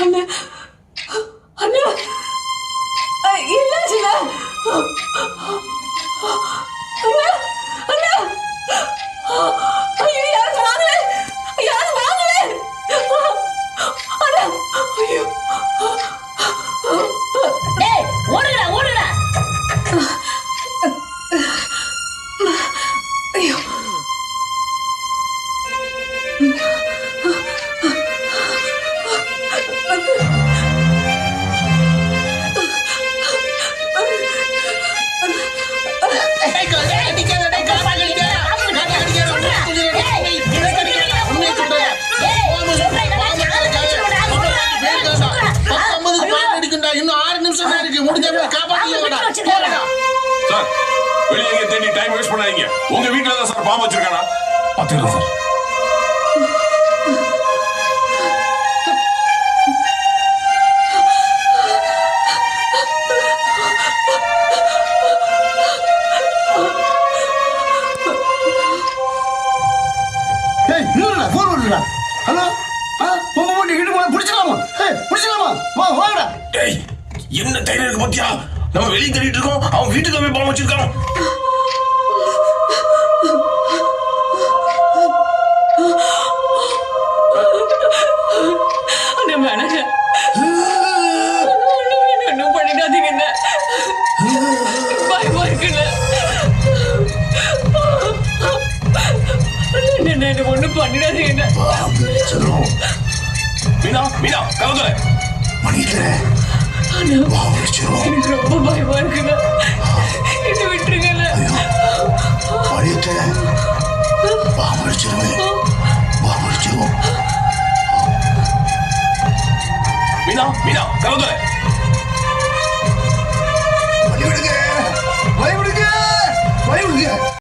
அண்ணா. அண்ணா. என்னாச்சுண்ணா அண்ணா. அண்ணா. ஐயோ யாரும் வாங்கல. யாரும் வாங்கல. அண்ணா. ஐயோ. டேய் ஓடுடா ஓடுடா. ஐயோ. காப்பாத்தி சார் வெளியே எங்க தேடி டைம் வேஸ்ட் பண்ணாதீங்க. உங்க வீட்டுல தான் சார் பாம்பு வச்சிருக்கானா? பாத்துக்கலாம் சார். ஹலோ என்ன தைரியம் இருக்கு பாத்தியா? நம்ம வெளியே தேடிட்டு இருக்கோம். அவன் வீட்டுக்கு போய் பாம்பு வச்சிருக்கான். ஒண்ணும் பண்ணிடாதீங்கண்ணா மீனா மீனா கவுதல மணிக்கிறேன் அண்ணா எனக்கு ரொம்ப பயமா இருக்குண்ணா என்ன விட்டுருங்கண்ணா மணியத்தை பாமடிச்சிருவேன் பாமடிச்சிருவோம் மீனா மீனா கவுதல